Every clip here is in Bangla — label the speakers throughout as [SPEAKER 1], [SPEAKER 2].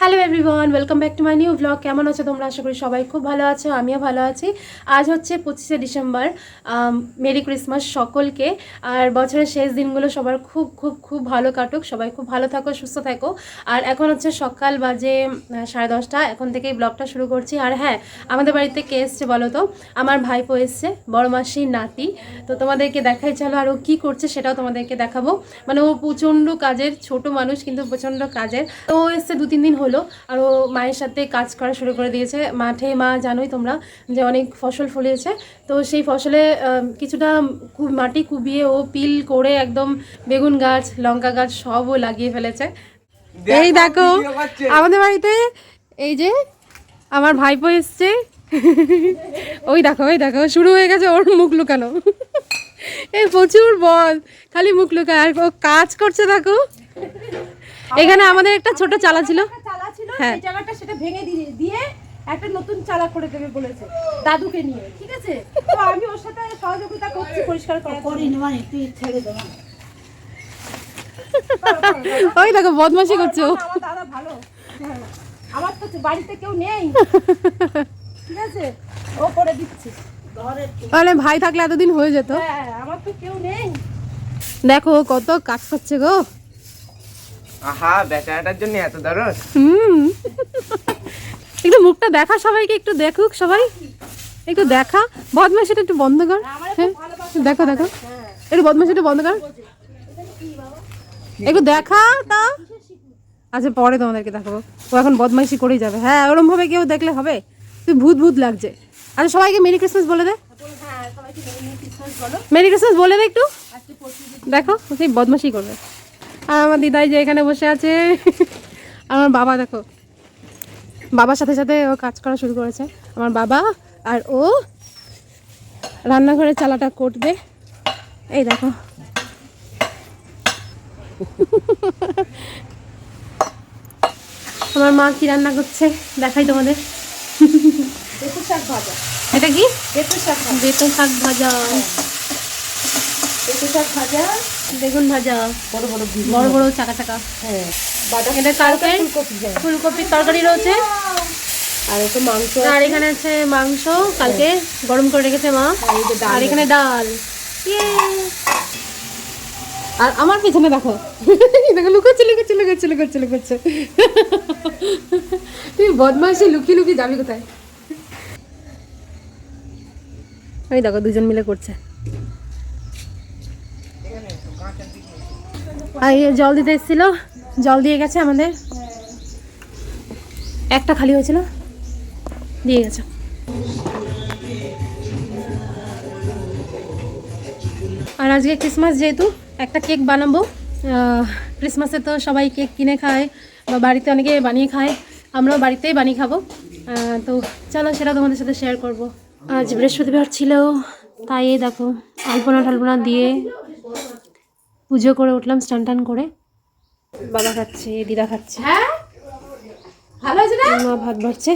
[SPEAKER 1] Hello everyone welcome back to my new blog কেমন আছো তোমরা? আশা করি সবাই খুব ভালো আছো, আমিও ভালো আছি। আজ হচ্ছে পঁচিশে ডিসেম্বর মেরি ক্রিসমাস সকলকে। আর বছরের শেষ দিনগুলো সবার খুব খুব খুব ভালো কাটুক। সবাই খুব ভালো থাকো, সুস্থ থাকো। আর এখন হচ্ছে সকাল বাজে সাড়ে দশটা। এখন থেকেই ব্লগটা শুরু করছি। আর হ্যাঁ আমাদের বাড়িতে কে এসছে বলো তো? আমার ভাইপো এসছে, বড় মাসির নাতি। তো তোমাদেরকে দেখাই, চলো আর ও কী করছে সেটাও তোমাদেরকে দেখাবো। মানে ও প্রচণ্ড কাজের, ছোট মানুষ, কিন্তু প্রচণ্ড কাজের। তো ও এসছে দু তিন দিন হলো। আর ও মায়ের সাথে কাজ করা শুরু করে দিয়েছে। মাঠে মা জানোই তোমরা যে অনেক ফসল ফলিয়েছে। তো সেই ফসলে কিছুটা মাটি কুবিয়ে ও পিল করে একদম বেগুন গাছ লঙ্কা গাছ সবও লাগিয়ে ফেলেছে। এই দেখো আমাদের বাড়িতে এই যে আমার ভাইপো এসছে। ওই দেখো ওই দেখো শুরু হয়ে গেছে ওর মুখ লুকানো। এই প্রচুর বল খালি মুখ লুকায়। আর ও কাজ করছে দেখো। এখানে আমাদের একটা ছোট চালা ছিল।
[SPEAKER 2] চালা ছিল
[SPEAKER 1] হ্যাঁ।
[SPEAKER 2] সেই জায়গাটা সেটা ভেঙে দিয়ে দিয়ে একটা নতুন চালা করে দেবে বলেছে দাদুকে নিয়ে ঠিক আছে? তো আমি ওর সাথে সহযোগিতা করছি পরিষ্কার করার করি মানে তুই ছেড়ে দে
[SPEAKER 1] ওই দেখো বদমাশি করছে
[SPEAKER 2] আমার দাদা ভালো। হ্যাঁ। আমার তো বাড়িতে কেউ নেই। ঠিক আছে? ও করে দিচ্ছে।
[SPEAKER 1] তাহলে ভাই থাকলে এতদিন হয়ে যেত।
[SPEAKER 2] হ্যাঁ আমার তো কেউ নেই।
[SPEAKER 1] দেখো ও কত কাজ করছে গো।
[SPEAKER 3] আহা বেচারাটার জন্য এত দরদ।
[SPEAKER 1] হুম। একটু মুখটা দেখা সবাইকে একটু দেখুক সবাই। একটু দেখা। বদমাশিটা একটু বন্ধ কর। হ্যাঁ দেখো দেখো। একটু বদমাশিটা বন্ধ কর। একটু দেখা তা আচ্ছা পরে তোমাদেরকে দেখাবো। ও এখন বদমাইশি করেই যাবে। হ্যাঁ ওরম ভাবে কেউ দেখলে হবে? তুই ভূত ভূত লাগছে। আচ্ছা সবাইকে মেরি ক্রিসমাস বলে দে।
[SPEAKER 2] হ্যাঁ মেরি ক্রিসমাস বলো।
[SPEAKER 1] মেরি ক্রিসমাস বলে দে একটু। দেখো সেই বদমাশি করবে। আর আমার দিদাই যে এখানে বসে আছে আমার বাবা দেখো। বাবার সাথে সাথে ও কাজ করা শুরু করেছে। আমার বাবা আর ও রান্নাঘরের চালাটা করবে। এই দেখো। আমার মা কি রান্না করছে? দেখাই তোমাদের।
[SPEAKER 2] বেতু শাক ভাজা।
[SPEAKER 1] এটা কি? বেতন শাক ভাজা।
[SPEAKER 2] শাক ভাজা
[SPEAKER 1] বেগুন ভাজা
[SPEAKER 2] বড় বড়
[SPEAKER 1] বড় বড় চাকা চাকা।
[SPEAKER 2] হ্যাঁ
[SPEAKER 1] কালকে
[SPEAKER 2] হ্যাঁ।
[SPEAKER 1] ফুলকপির তরকারি রয়েছে।
[SPEAKER 2] আর একটু মাংস।
[SPEAKER 1] আর এখানে আছে মাংস কালকে গরম করে রেখেছে মা।
[SPEAKER 2] আর
[SPEAKER 1] এখানে ডাল। আর আমার পিছনে দেখো। দেখো লুকোচ্ছে লুকোচ্ছে লুকোচ্ছে লুকোচ্ছে লুকোচ্ছে। তুই বদমাইশি লুকিয়ে লুকিয়ে যাবি কোথায়? ওই দেখো দুজন মিলে করছে আর এই জল দিতে এসেছিল। জল দিয়ে গেছে আমাদের। একটা খালি হয়েছিল। দিয়ে গেছে। আর আজকে ক্রিসমাস যেহেতু, একটা কেক বানাবো। ক্রিসমাসে তো সবাই কেক কিনে খায় বা বাড়িতে অনেকে বানিয়ে খায়। আমরাও বাড়িতেই বানিয়ে খাব। তো চলো সেটা তোমাদের সাথে শেয়ার করব। আজ বৃহস্পতিবার ছিল, তাই দেখো আলপনা টালপনা দিয়ে পুজো করে উঠলাম স্টান টান করে। বাবা খাচ্ছে দিদা খাচ্ছে।
[SPEAKER 2] হ্যাঁ? ভালো আছে না?
[SPEAKER 1] মা ভাত বাড়ছে।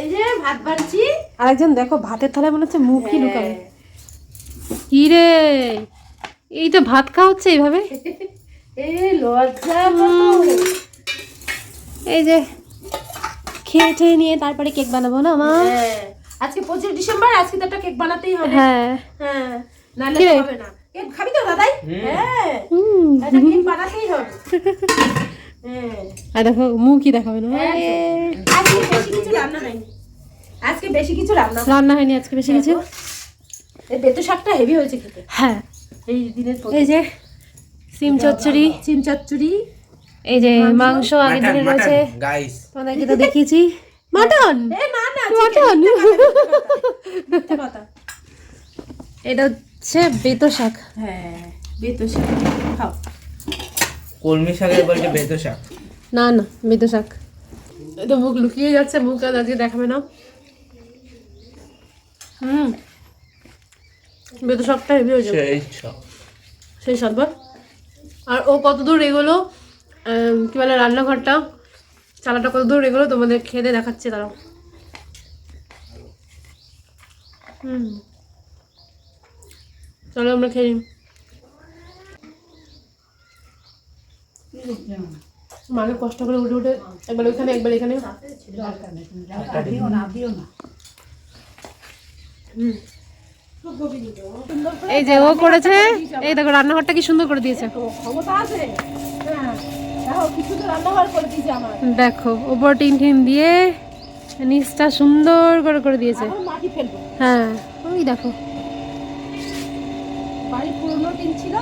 [SPEAKER 2] এই যে ভাত বাড়ছি।
[SPEAKER 1] আরেকজন দেখো ভাতের থালায় মনে হচ্ছে মুখই লুকাবে। কি রে? এই তো ভাত খাওয়া হচ্ছে এইভাবে?
[SPEAKER 2] এই
[SPEAKER 1] যে খেয়ে ঠেয়ে নিয়ে তারপরে কেক বানাবো না মা?
[SPEAKER 2] হ্যাঁ। আজকে পঁচিশ ডিসেম্বর আজকে তো একটা কেক বানাতেই হবে।
[SPEAKER 1] হ্যাঁ।
[SPEAKER 2] হ্যাঁ। নাহলে হবে না। কেক খাবি তো দাদাই? হ্যাঁ। কেক বানাতেই হবে। হ্যাঁ।
[SPEAKER 1] আর দেখো মুখই দেখাবে না?
[SPEAKER 2] হ্যাঁ, আজকে বেশি কিছু রান্না হয়নি। আজকে বেশি কিছু রান্না
[SPEAKER 1] রান্না হয়নি আজকে বেশি কিছু?
[SPEAKER 2] এই বেতু শাকটা হেভি হয়েছে খেতে।
[SPEAKER 1] হ্যাঁ।
[SPEAKER 2] এই দিনের
[SPEAKER 1] এই যে সিম চচ্চড়ি।
[SPEAKER 2] চিম চচ্চড়ি।
[SPEAKER 1] এই যে মাংস। আগের দিনে রয়েছে। তোমাদেরকে তো দেখিয়েছি। মাটন? এটা হচ্ছে বেতো শাক।
[SPEAKER 2] হ্যাঁ বেতু শাক। খাও।
[SPEAKER 3] কলমি শাকের বলতে বেতো শাক।
[SPEAKER 1] না না বেতো শাক। এটা মুখ লুকিয়ে যাচ্ছে মুখ আর আজকে দেখাবে না। হুম। বেতো শাকটা হেভি হয়েছে
[SPEAKER 3] সেই
[SPEAKER 1] সাতবার আর ও কত দূর এগোলো কি বলে রান্নাঘরটা? চালাটা কত দূর এগোলো তোমাদের খেতে দেখাচ্ছে তারাও হুম। চলো আমরা নিই। মাকে কষ্ট করে উঠে উঠে একবার ওইখানে, একবার এখানে। এই যে ও করেছে, এই দেখো রান্নাঘরটা কি সুন্দর করে দিয়েছে।
[SPEAKER 2] দেখো
[SPEAKER 1] উপর টিন টিন দিয়ে নিচটা সুন্দর করে করে দিয়েছে। হ্যাঁ ওই দেখো।
[SPEAKER 2] পুরনো টিন ছিল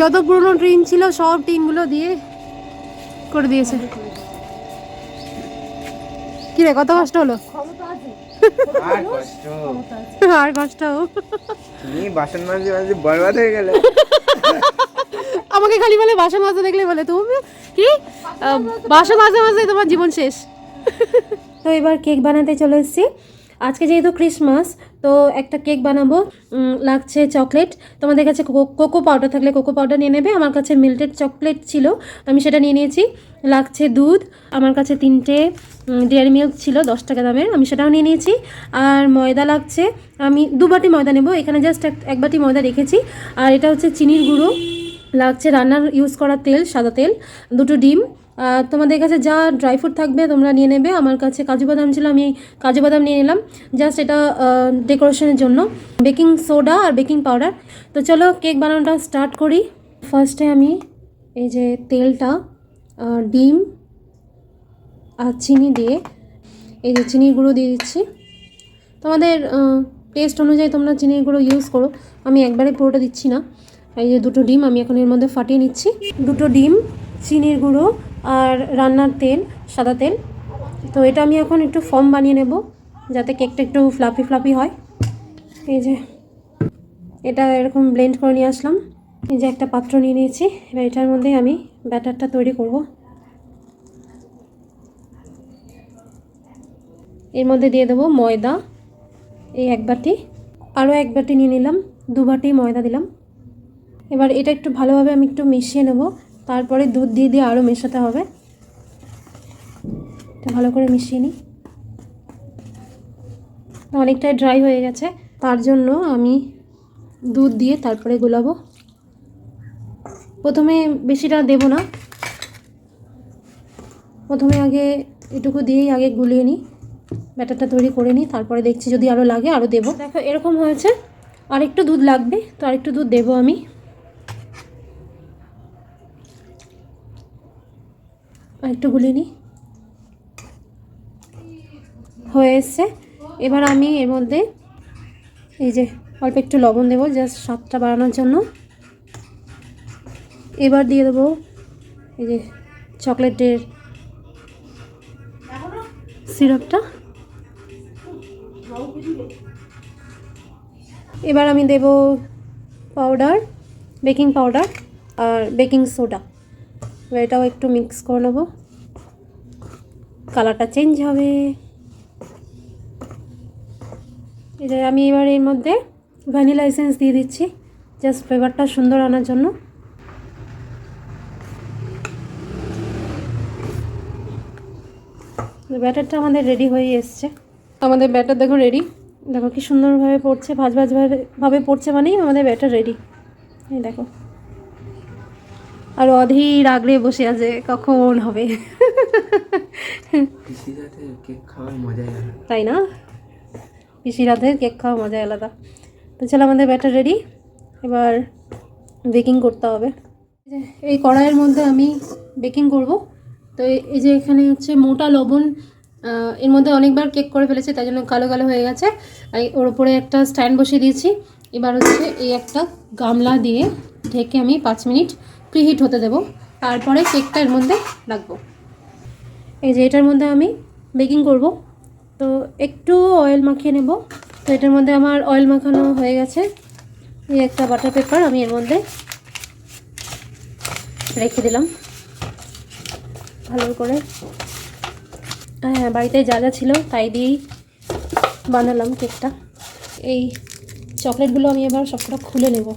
[SPEAKER 1] যত পুরনো টিন ছিল সব টিনগুলো দিয়ে করে দিয়েছে। কি রে কত কষ্ট হলো?
[SPEAKER 3] আর কষ্ট।
[SPEAKER 2] ক্ষমতা আছে।
[SPEAKER 1] আর কষ্ট?
[SPEAKER 3] তুমি বাসন মাঝে মাঝে বরবাদ হয়ে গেলে।
[SPEAKER 1] আমাকে খালি বলে বাসন মাজতে দেখলে বলে তুমি? কি? বাসন মাজতে মাজতে তোমার জীবন শেষ। তো এবার কেক বানাতে চলে এসেছি। আজকে যেহেতু ক্রিসমাস তো একটা কেক বানাবো। লাগছে চকলেট। তোমাদের কাছে কোকো- পাউডার থাকলে কোকো পাউডার নিয়ে নেবে। আমার কাছে মিল্টেড চকলেট ছিল, আমি সেটা নিয়ে নিয়েছি। লাগছে দুধ, আমার কাছে তিনটে ডেয়ারি মিল্ক ছিল, দশ টাকা দামের, আমি সেটাও নিয়ে নিয়েছি। আর ময়দা লাগছে, আমি দু বাটি ময়দা নেব, এখানে জাস্ট এক বাটি ময়দা রেখেছি। আর এটা হচ্ছে চিনির গুঁড়ো। লাগছে রান্নার ইউজ করা তেল, সাদা তেল, দুটো ডিম তোমাদের কাছে যা ড্রাই ফ্রুট থাকবে তোমরা নিয়ে নেবে। আমার কাছে কাজু বাদাম ছিল, আমি কাজু বাদাম নিয়ে নিলাম। জাস্ট এটা ডেকোরেশনের জন্য। বেকিং সোডা আর বেকিং পাউডার তো চলো কেক বানানোটা স্টার্ট করি। ফার্স্টে আমি এই যে তেলটা ডিম আর চিনি দিয়ে এই যে চিনির গুঁড়ো দিয়ে দিচ্ছি। তোমাদের টেস্ট অনুযায়ী তোমরা চিনির গুঁড়ো ইউজ করো। আমি একবারে পুরোটা দিচ্ছি না। এই যে দুটো ডিম আমি এখন এর মধ্যে ফাটিয়ে নিচ্ছি। দুটো ডিম, চিনির গুঁড়ো আর রান্নার তেল, সাদা তেল। তো এটা আমি এখন একটু ফর্ম বানিয়ে নেব, যাতে কেকটা একটু ফ্লাফি ফ্লাফি হয়। এই যে, এটা এরকম ব্লেন্ড করে নিয়ে আসলাম। এই যে একটা পাত্র নিয়ে নিয়েছি, এবার এটার মধ্যে আমি ব্যাটারটা তৈরি করব। এর মধ্যে দিয়ে দেবো ময়দা, এই এক বাটি। আরও এক বাটি নিয়ে নিলাম, দু বাটি ময়দা দিলাম। এবার এটা একটু ভালোভাবে আমি একটু মিশিয়ে নেব। তারপরে দুধ দিয়ে দিয়ে আরও মেশাতে হবে। ভালো করে মিশিয়ে নিই। অনেকটাই ড্রাই হয়ে গেছে, তার জন্য আমি দুধ দিয়ে তারপরে গোলাবো। প্রথমে বেশিটা দেব না। প্রথমে আগে এটুকু দিয়েই আগে গুলিয়ে নিই। ব্যাটারটা তৈরি করে নিই, তারপরে দেখছি যদি আরও লাগে আরও দেবো। দেখো এরকম হয়েছে, আরেকটু দুধ লাগবে, তো আরেকটু দুধ দেবো আমি। একটু গুলিয়ে নিই। হয়ে এসছে। এবার আমি এর মধ্যে এই যে অল্প একটু লবণ দেবো জাস্ট স্বাদটা বাড়ানোর জন্য। এবার দিয়ে দেবো এই যে চকলেটের সিরাপটা। এবার আমি দেব পাউডার, বেকিং পাউডার আর বেকিং সোডা। এবার এটাও একটু মিক্স করে নেব। কালারটা চেঞ্জ হবে। যে আমি এবার এর মধ্যে ভ্যানিলা এসেন্স দিয়ে দিচ্ছি, জাস্ট ফ্লেভারটা সুন্দর আনার জন্য। ব্যাটারটা আমাদের রেডি হয়ে এসছে। আমাদের ব্যাটার দেখো রেডি। দেখো কি সুন্দরভাবে পড়ছে, ভাজ ভাজ ভাবে পড়ছে মানেই আমাদের ব্যাটার রেডি। এই দেখো। আর অধীর আগ্রে বসে আছে কখন হবে?
[SPEAKER 3] মজাই
[SPEAKER 1] তাই না? পিসি রাতের কেক খাওয়া মজা আলাদা। তো চলো আমাদের ব্যাটার রেডি। এবার বেকিং করতে হবে। এই কড়াইয়ের মধ্যে আমি বেকিং করব। তো এই- এই যে এখানে হচ্ছে মোটা লবণ এর মধ্যে অনেকবার কেক করে ফেলেছে তাই জন্য কালো কালো হয়ে গেছে। আর ওর উপরে একটা স্ট্যান্ড বসিয়ে দিয়েছি। এবার হচ্ছে এই একটা গামলা দিয়ে ঢেকে আমি পাঁচ মিনিট প্রিহিট হতে দেবো। তারপরে কেকটা এর মধ্যে রাখব। এই যে এটার মধ্যে আমি বেকিং করব। তো একটু অয়েল মাখিয়ে নেব। তো এটার মধ্যে আমার অয়েল মাখানো হয়ে গেছে। এই একটা বাটার পেপার আমি এর মধ্যে রেখে দিলাম। ভালো করে। হ্যাঁ বাড়িতে যা যা ছিল তাই দিয়েই বানালাম কেকটা এই চকলেটগুলো আমি এবার সবকটা খুলে নেব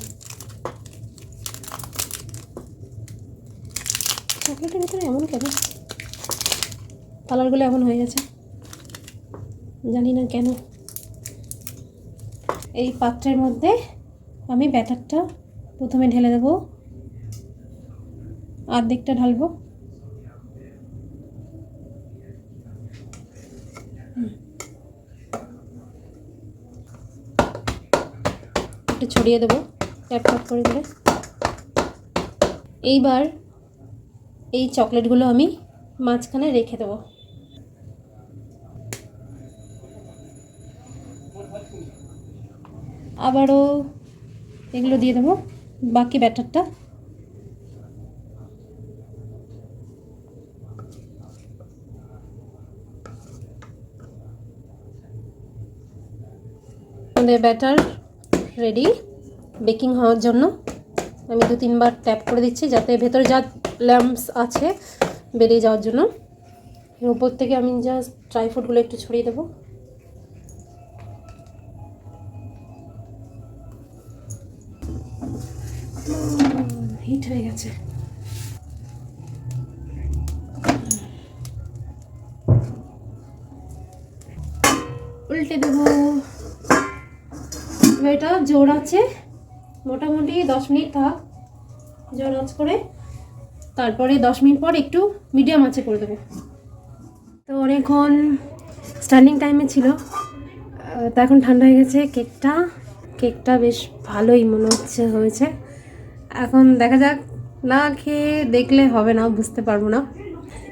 [SPEAKER 1] চকলেটের ভিতরে এমন কেন? কালারগুলো এমন হয়ে গেছে। জানি না কেন। এই পাত্রের মধ্যে আমি ব্যাটারটা প্রথমে ঢেলে দেবো। অর্ধেকটা ঢালবো। একটু ছড়িয়ে দেবো, ট্যাপ ট্যাপ করে করে। এইবার এই চকলেটগুলো আমি মাঝখানে রেখে দেবো। আবারও এগুলো দিয়ে দেবো, বাকি ব্যাটারটা। আমাদের ব্যাটার রেডি। বেকিং হওয়ার জন্য আমি দু তিনবার ট্যাপ করে দিচ্ছি যাতে ভেতরে যা ল্যাম্পস আছে বেরিয়ে যাওয়ার জন্য। এর উপর থেকে আমি জাস্ট ড্রাই ফ্রুটগুলো একটু ছড়িয়ে দেবো। হিট হয়ে গেছে। উল্টে দেবো। এটা জোর আছে মোটামুটি দশ মিনিট থাক। জোর আঁচ করে। তারপরে দশ মিনিট পর একটু মিডিয়াম আঁচে করে দেবো। তো অনেকক্ষণ স্ট্যান্ডিং টাইমে ছিল। তো এখন ঠান্ডা হয়ে গেছে। কেকটা কেকটা বেশ ভালোই মনে হচ্ছে, হয়েছে। এখন দেখা যাক, না খেয়ে দেখলে হবে না, বুঝতে পারব না।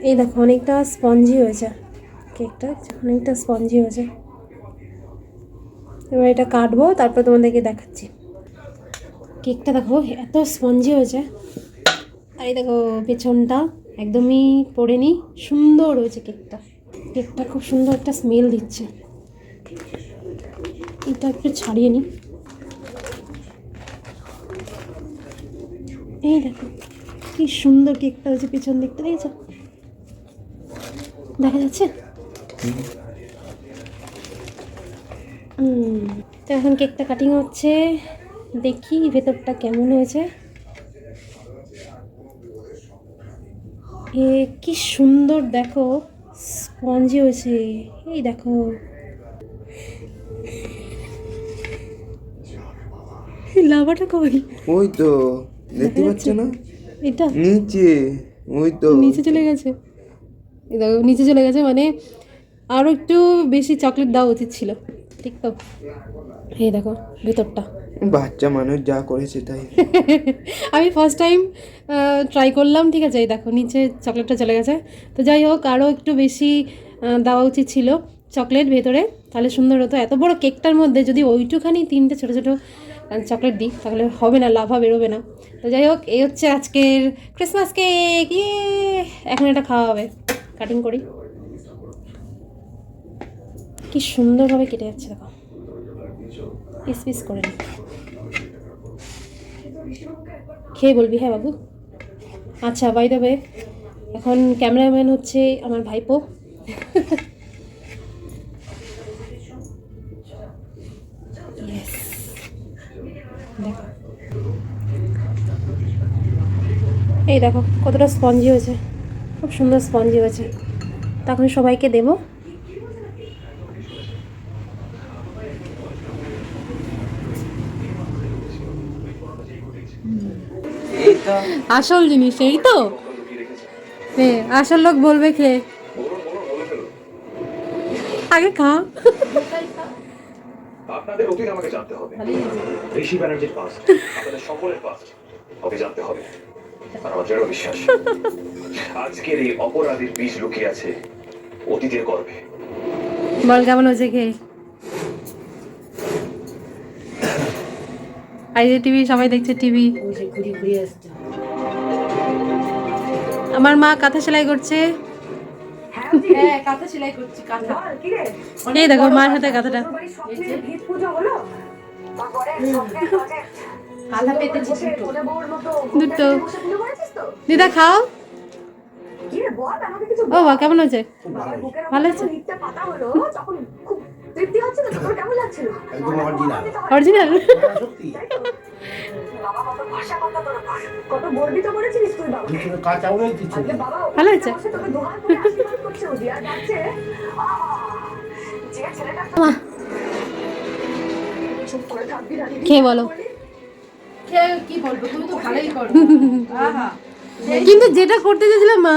[SPEAKER 1] এই দেখো, অনেকটা স্পঞ্জি হয়েছে কেকটা অনেকটা স্পঞ্জি হয়েছে। এবার এটা কাটবো, তারপর তোমাদেরকে দেখাচ্ছি। কেকটা দেখো, এত স্পঞ্জি হয়েছে। আর এই দেখো, পেছনটা একদমই পড়েনি সুন্দর হয়েছে কেকটা। কেকটা খুব সুন্দর একটা স্মেল দিচ্ছে। এটা একটু ছাড়িয়ে নিই এই দেখো, কি সুন্দর কেকটা হয়েছে পেছন দেখতে দেখেছ? দেখা যাচ্ছে? তো এখন কেকটা কাটিং হচ্ছে। দেখি ভেতরটা কেমন হয়েছে। এ কি সুন্দর দেখো। স্পঞ্জি হয়েছে। এই দেখো। লাভাটা কই?
[SPEAKER 3] ওই তো দেখতে পাচ্ছ না?
[SPEAKER 1] এটা?
[SPEAKER 3] নিচে ওই তো।
[SPEAKER 1] নিচে চলে গেছে। এই দেখো নিচে চলে গেছে মানে আরও একটু বেশি চকলেট দেওয়া উচিত ছিল। ঠিক তো এই দেখো ভেতরটা।
[SPEAKER 3] বাচ্চা মানুষ যা করেছে তাই।
[SPEAKER 1] আমি ফার্স্ট টাইম ট্রাই করলাম ঠিক আছে? এই দেখো নিচে চকলেটটা চলে গেছে। তো যাই হোক আরও একটু বেশি দেওয়া উচিত ছিল চকলেট ভেতরে। তাহলে সুন্দর হতো। এত বড় কেকটার মধ্যে যদি ওইটুখানি তিনটে ছোটো ছোটো চকলেট দিই তাহলে হবে না লাভা বেরোবে না। তো যাই হোক এই হচ্ছে আজকের ক্রিসমাস কেক ইয়ে! এখন এটা খাওয়া হবে। কাটিং করি। কি সুন্দরভাবে কেটে যাচ্ছে, দেখো। পিস পিস করে নি। খেয়ে বলবি হ্যাঁ বাবু? আচ্ছা বাই দেবে এখন ক্যামেরাম্যান হচ্ছে আমার ভাইপো। দেখো। এই দেখো, কতটা স্পঞ্জি হয়েছে। খুব সুন্দর স্পঞ্জি হয়েছে। তখন সবাইকে দেবো। আসল জিনিস এই তো। হ্যাঁ আসল লোক বলবে খেয়ে আগে খা।
[SPEAKER 4] আপনাদের অতীত আমাকে জানতে হবে। ঋষি ব্যানার্জির পাস্ট আপনাদের সকলের পাস্ট ওকে জানতে হবে। আর আমার দৃঢ় বিশ্বাস আজকের এই অপরাধীর বীজ লুকিয়ে আছে অতীতের গর্ভে।
[SPEAKER 1] বল কেমন হয়েছে খেয়ে টিভি সবাই দেখছে টিভি। আমার মা কাঁথা সেলাই করছে।
[SPEAKER 2] হ্যাঁ কাঁথা সেলাই করছে
[SPEAKER 1] এই দেখো মার হাতে কাঁথাটা।
[SPEAKER 2] দুটো।
[SPEAKER 1] দিদা খাও। ও বাহ, কেমন হয়েছে? ভালো হয়েছে
[SPEAKER 5] একদম অরিজিনাল
[SPEAKER 1] অরিজিনাল
[SPEAKER 6] কত গর্বিত করেছিস তুই বাবা
[SPEAKER 5] কাঁচা উড়ে দিচ্ছে
[SPEAKER 1] ভালো হয়েছে।
[SPEAKER 6] তোকে দোহার করে আশীর্বাদ করছে ও দিয়া যাচ্ছে যে ছেলেটা চুপ করে থাকবি না দিদি।
[SPEAKER 1] বলো?
[SPEAKER 2] কে কি বলব? তুমি তো ভালোই করো। আহা।
[SPEAKER 1] কিন্তু যেটা করতে চেয়েছিলাম মা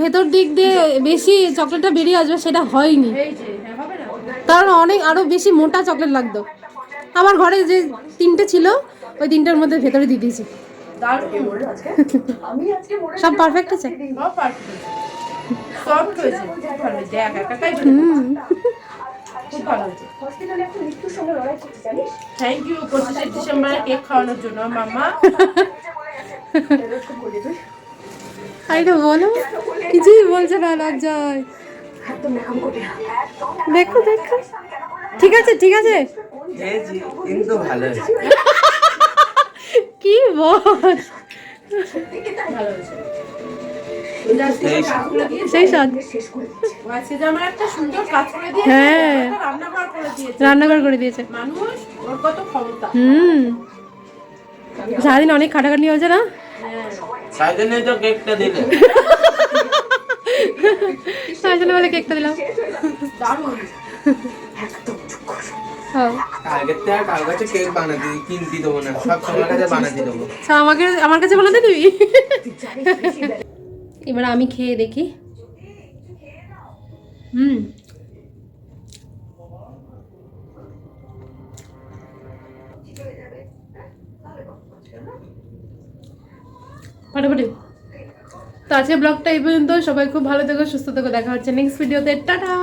[SPEAKER 1] ভেতর দিক দিয়ে বেশি চকলেটটা বেরিয়ে আসবে সেটা হয়নি।
[SPEAKER 2] এই যে হ্যাঁ হবে না?
[SPEAKER 1] কারণ অনেক আরও বেশি মোটা চকলেট লাগতো। আমার ঘরে যে তিনটে ছিল ওই তিনটার মধ্যে ভেতরে দিয়ে দিয়েছি। সব পারফেক্ট আছে?
[SPEAKER 2] থ্যাংক ইউ পঁচিশে ডিসেম্বরে কেক খাওয়ানোর জন্য মাম্মা
[SPEAKER 6] এরকম করলি তুই
[SPEAKER 1] আরে বলো কিছুই বলছে না লজ্জায়।
[SPEAKER 6] একদম এরকম করবি না
[SPEAKER 1] দেখো দেখো। ঠিক আছে ঠিক আছে।
[SPEAKER 3] কিন্তু ভালো
[SPEAKER 1] কি বল? সেই স্বাদ হ্যাঁ।
[SPEAKER 2] রান্নাঘর করে দিয়েছে।
[SPEAKER 1] রান্নাঘর করে দিয়েছে।
[SPEAKER 2] মানুষ ওর কত ক্ষমতা।
[SPEAKER 1] হুম। সারাদিন অনেক খাটাখাটি হয়েছে না?
[SPEAKER 2] হ্যাঁ।
[SPEAKER 3] জন্যই তো কেকটা দিলে।
[SPEAKER 1] তাই জন্য বলে কেকটা দিলাম।
[SPEAKER 2] দারুণ
[SPEAKER 1] হ্যাঁ। আচ্ছা, আমাকে আমার কাছে বানাতে দিবি এবার আমি খেয়ে দেখি। হুম। ফাটাফাটি তো আজকে ব্লগটা এই পর্যন্ত সবাই খুব ভালো থেকো, সুস্থ থেকো। দেখা হচ্ছে নেক্সট ভিডিওতে টাটা!